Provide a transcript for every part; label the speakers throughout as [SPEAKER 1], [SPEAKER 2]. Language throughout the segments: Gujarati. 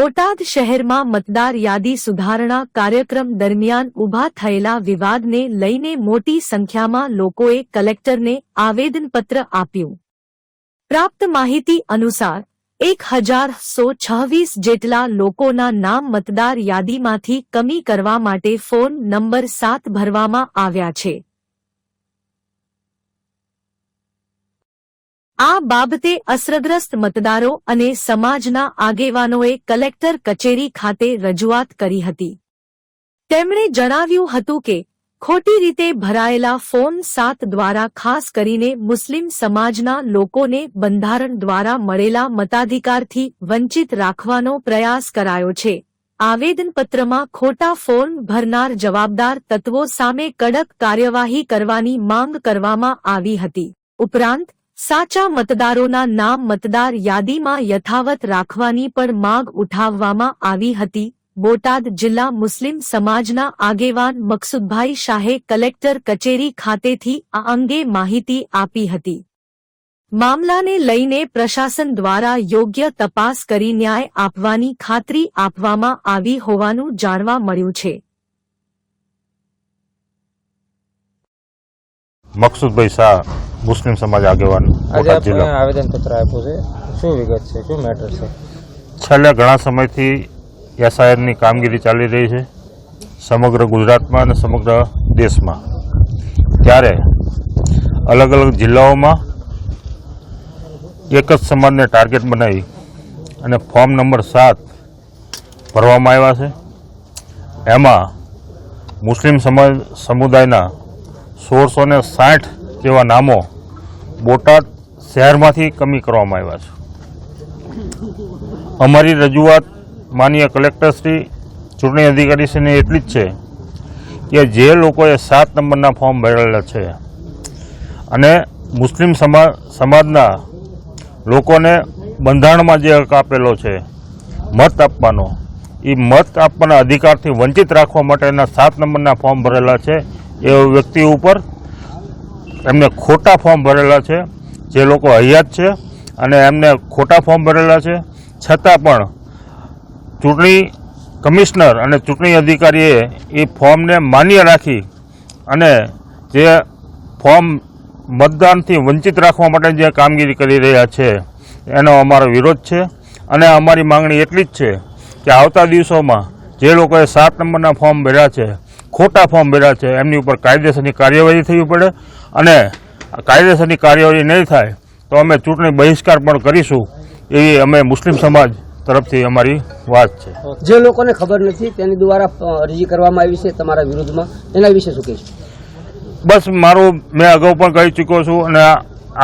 [SPEAKER 1] બોટાદ શહેરમાં મતદાર યાદી સુધારણા કાર્યક્રમ દરમિયાન ઊભા થયેલા વિવાદને લઈને મોટી સંખ્યામાં લોકોએ કલેક્ટરને આવેદનપત્ર આપ્યું. પ્રાપ્ત માહિતી અનુસાર, એક હજાર સો છવ્વીસ જેટલા લોકોના નામ મતદાર યાદીમાંથી કમી કરવા માટે ફોન નંબર સાત ભરવામાં આવ્યા છે. આ બાબતે અસરગ્રસ્ત મતદારો અને સમાજના આગેવાનોએ કલેક્ટર કચેરી ખાતે રજૂઆત કરી હતી. તેમણે જણાવ્યું હતું કે, ખોટી રીતે ભરાયેલા ફોર્મ સાત દ્વારા ખાસ કરીને મુસ્લિમ સમાજના લોકોને બંધારણ દ્વારા મળેલા મતાધિકારથી વંચિત રાખવાનો પ્રયાસ કરાયો છે. આવેદનપત્રમાં ખોટા ફોર્મ ભરનાર જવાબદાર તત્વો સામે કડક કાર્યવાહી કરવાની માંગ કરવામાં આવી હતી. ઉપરાંત સાચા મતદારોના નામ મતદાર યાદીમાં યથાવત રાખવાની પણ માંગ ઉઠાવવામાં આવી હતી. બોટાદ જિલ્લા મુસ્લિમ સમાજના આગેવાન મકસુદભાઈ શાહે કલેક્ટર કચેરી ખાતેથી આ અંગે માહિતી આપી હતી. મામલાને લઈને પ્રશાસન દ્વારા યોગ્ય તપાસ કરી ન્યાય આપવાની ખાતરી આપવામાં આવી હોવાનું જાણવા મળ્યું છે.
[SPEAKER 2] મકસુદભાઈ શાહ મુસ્લિમ સમાજ આગેવાન
[SPEAKER 3] આજે આપણે આવેદનપત્ર આપ્યું છે. શું વિગત છે? શું મેટર છે?
[SPEAKER 2] છેલ્લા ઘણા સમયથી એસઆઈઆરની કામગીરી ચાલી રહી છે સમગ્ર ગુજરાતમાં અને સમગ્ર દેશમાં. ત્યારે અલગ અલગ જિલ્લાઓમાં એક જ સમાજને ટાર્ગેટ બનાવી અને ફોર્મ નંબર સાત ભરવામાં આવ્યા છે. એમાં મુસ્લિમ સમાજ સમુદાયના સોળસો ને સાઠ જેવા નામો બોટાદ શહેરમાંથી કમી કરવામાં આવ્યા છે. અમારી રજૂઆત માનીય કલેક્ટરશ્રી ચૂંટણી અધિકારીશ્રીને એટલી જ છે કે જે લોકોએ સાત નંબરના ફોર્મ ભરેલા છે અને મુસ્લિમ સમા, સમાજના લોકોને બંધારણમાં જે હક આપેલો છે, મત આપવાનો એ મત આપવાના અધિકારથી વંચિત રાખવા માટેના સાત નંબરના ફોર્મ ભરેલા છે. એ વ્યક્તિ ઉપર એમને ખોટા ફોર્મ ભરેલા છે, જે લોકો હયાત છે અને એમને ખોટા ફોર્મ ભરેલા છે. છતાં પણ ચૂંટણી કમિશનર અને ચૂંટણી અધિકારીએ એ ફોર્મને માન્ય રાખી અને જે ફોર્મ મતદાનથી વંચિત રાખવા માટે જે કામગીરી કરી રહ્યા છે, એનો અમારો વિરોધ છે અને અમારી માંગણી એટલી જ છે કે આવતા દિવસોમાં જે લોકોએ સાત નંબરના ફોર્મ ભર્યા છે ખોટા ફોર્મ ભર્યા છે. એમની ઉપર કાયદેસરની કાર્યવાહી થવી પડે અને કાયદેસરની કાર્યવાહી નહીં થાય તો અમે ચૂંટણી બહિષ્કાર પણ કરીશું એવી અમે મુસ્લિમ સમાજ તરફથી અમારી વાત છે.
[SPEAKER 4] જે લોકોને ખબર નથી તેની દ્વારા અરજી કરવામાં આવી છે તમારા વિરુદ્ધમાં. એના વિશે શું કહીશ?
[SPEAKER 2] બસ મારું મેં અગાઉ પણ કહી ચૂક્યો છું અને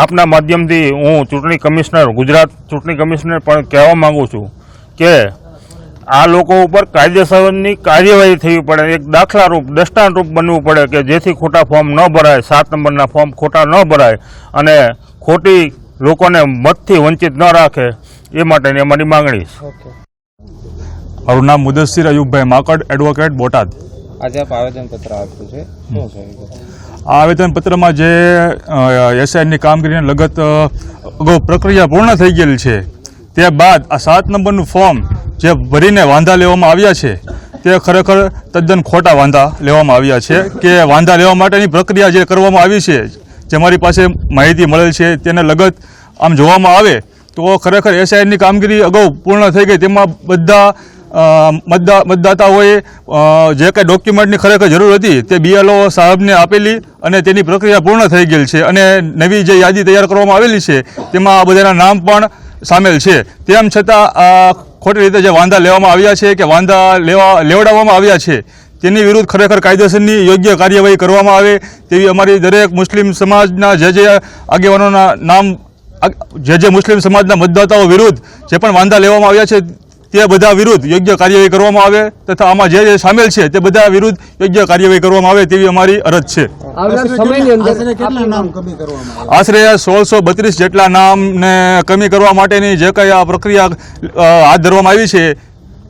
[SPEAKER 2] આપના માધ્યમથી હું ચૂંટણી કમિશનર ગુજરાત ચૂંટણી કમિશનર પણ કહેવા માગું છું કે આ લોકો ઉપર કાયદેસરની કાર્યવાહી થવી પડે. એક દાખલારૂપ દ્રષ્ટાંતરૂપ બનવું પડે કે જેથી ખોટા ફોર્મ ન ભરાય સાત નંબરના ફોર્મ ખોટા ન ભરાય અને ખોટી લોકોને મતથી વંચિત ન રાખે. એ માટેની અમારી માંગણી છે.
[SPEAKER 5] મારું નામ મુદસ્સીર અયુબભાઈ માકડ એડવોકેટ બોટાદ.
[SPEAKER 3] આજે આપ આવેદનપત્ર આપ્યું છે. શું છે
[SPEAKER 5] આ આવેદનપત્રમાં જે એસઆઈની કામગીરીને લગત અગાઉ પ્રક્રિયા પૂર્ણ થઈ ગયેલી છે. તે બાદ આ સાત નંબરનું ફોર્મ જે ભરીને વાંધા લેવામાં આવ્યા છે, તે ખરેખર તદ્દન ખોટા વાંધા લેવામાં આવ્યા છે કે વાંધા લેવા માટેની પ્રક્રિયા જે કરવામાં આવી છે, જે મારી પાસે માહિતી મળેલ છે, તેને લગત આમ જોવામાં આવે, તો ખરેખર એસઆઈની કામગીરી અગાઉ પૂર્ણ થઈ ગઈ. તેમાં બધા મતદા, મતદાતાઓએ જે કંઈ ડોક્યુમેન્ટની ખરેખર જરૂર હતી, તે બીએલઓ સાહેબને આપેલી અને તેની પ્રક્રિયા પૂર્ણ થઈ ગયેલ છે અને નવી જે યાદી તૈયાર કરવામાં આવેલી છે, તેમાં આ બધાના નામ પણ સામેલ છે. તેમ છતાં, આ ખોટી રીતે જે વાંધા લેવામાં આવ્યા છે કે વાંધા લેવા લેવડાવવામાં આવ્યા છે, તેની વિરુદ્ધ ખરેખર કાયદેસરની યોગ્ય કાર્યવાહી કરવામાં આવે તેવી અમારી દરેક મુસ્લિમ સમાજના જે જે આગેવાનોના નામ જે જે મુસ્લિમ સમાજના મતદાતાઓ વિરુદ્ધ જે પણ વાંધા લેવામાં આવ્યા છે તે બધા વિરુદ્ધ યોગ્ય કાર્યવાહી કરવામાં આવે તથા આમાં જે જે સામેલ છે તે બધા વિરુદ્ધ યોગ્ય કાર્યવાહી કરવામાં આવે તેવી અમારી અરજ છે. આશરે સોળસો બત્રીસ જેટલા નામને કમી કરવા માટેની જે કંઈ આ પ્રક્રિયા હાથ ધરવામાં આવી છે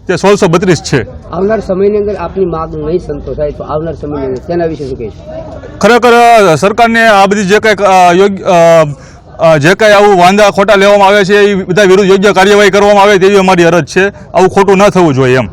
[SPEAKER 5] તે સોળસો બત્રીસ છે.
[SPEAKER 4] આવનાર સમયની અંદર આપની માંગ નહીં સંતોષાય તો આવનાર સમયની અંદર તેના વિશે શું કહીશ?
[SPEAKER 5] ખરેખર સરકારને આ બધી જે કંઈક યોગ્ય જે કાંઈ આવું વાંધા ખોટા લેવામાં આવે છે, એ બધા વિરુદ્ધ યોગ્ય કાર્યવાહી કરવામાં આવે તેવી અમારી અરજ છે. આવું ખોટું ન થવું જોઈએ એમ.